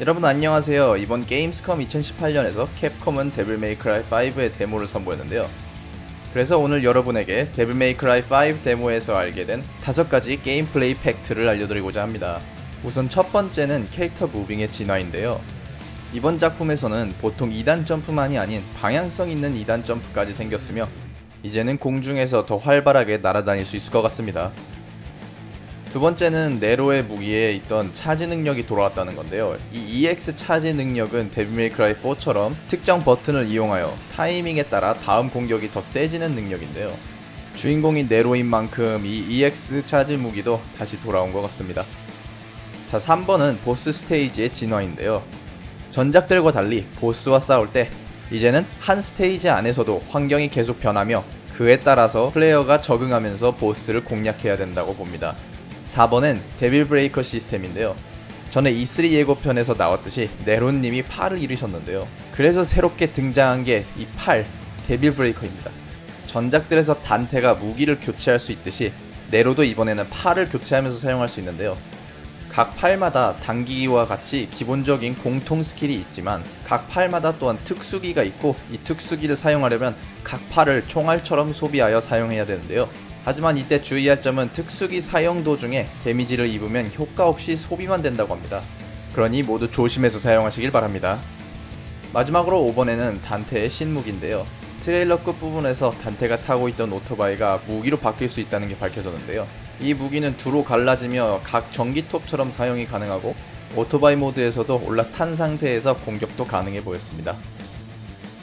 여러분 안녕하세요. 이번 게임스컴 2018년에서 캡콤은 데빌 메이크라이 5의 데모를 선보였는데요. 그래서 오늘 여러분에게 데빌 메이크라이 5 데모에서 알게 된 다섯 가지 게임 플레이 팩트를 알려드리고자 합니다. 우선 첫 번째는 캐릭터 무빙의 진화인데요. 이번 작품에서는 보통 2단 점프만이 아닌 방향성 있는 2단 점프까지 생겼으며 이제는 공중에서 더 활발하게 날아다닐 수 있을 것 같습니다. 두 번째는 네로의 무기에 있던 차지 능력이 돌아왔다는 건데요. 이 EX 차지 능력은 데빌 메이크라이 4처럼 특정 버튼을 이용하여 타이밍에 따라 다음 공격이 더 세지는 능력인데요. 주인공이 네로인 만큼 이 EX 차지 무기도 다시 돌아온 것 같습니다. 자, 3번은 보스 스테이지의 진화인데요. 전작들과 달리 보스와 싸울 때 이제는 한 스테이지 안에서도 환경이 계속 변하며 그에 따라서 플레이어가 적응하면서 보스를 공략해야 된다고 봅니다. 4번은 데빌 브레이커 시스템인데요. 전에 E3 예고편에서 나왔듯이 네론님이 팔을 잃으셨는데요. 그래서 새롭게 등장한 게 이 팔, 데빌 브레이커입니다. 전작들에서 단테가 무기를 교체할 수 있듯이 네로도 이번에는 팔을 교체하면서 사용할 수 있는데요. 각 팔마다 당기기와 같이 기본적인 공통 스킬이 있지만 각 팔마다 또한 특수기가 있고 이 특수기를 사용하려면 각 팔을 총알처럼 소비하여 사용해야 되는데요. 하지만 이때 주의할 점은 특수기 사용 도중에 데미지를 입으면 효과 없이 소비만 된다고 합니다. 그러니 모두 조심해서 사용하시길 바랍니다. 마지막으로 5번에는 단테의 신무기인데요. 트레일러 끝 부분에서 단테가 타고 있던 오토바이가 무기로 바뀔 수 있다는 게 밝혀졌는데요. 이 무기는 두로 갈라지며 각 전기톱처럼 사용이 가능하고 오토바이 모드에서도 올라탄 상태에서 공격도 가능해 보였습니다.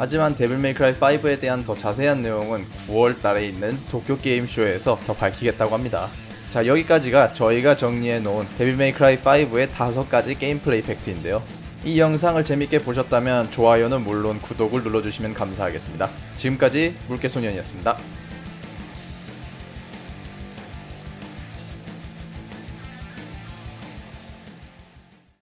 하지만 데빌 메이크라이 5에 대한 더 자세한 내용은 9월 달에 있는 도쿄 게임쇼에서 더 밝히겠다고 합니다. 자 여기까지가 저희가 정리해 놓은 데빌 메이크라이 5의 다섯 가지 게임 플레이 팩트인데요. 이 영상을 재밌게 보셨다면 좋아요는 물론 구독을 눌러주시면 감사하겠습니다. 지금까지 물개소년이었습니다.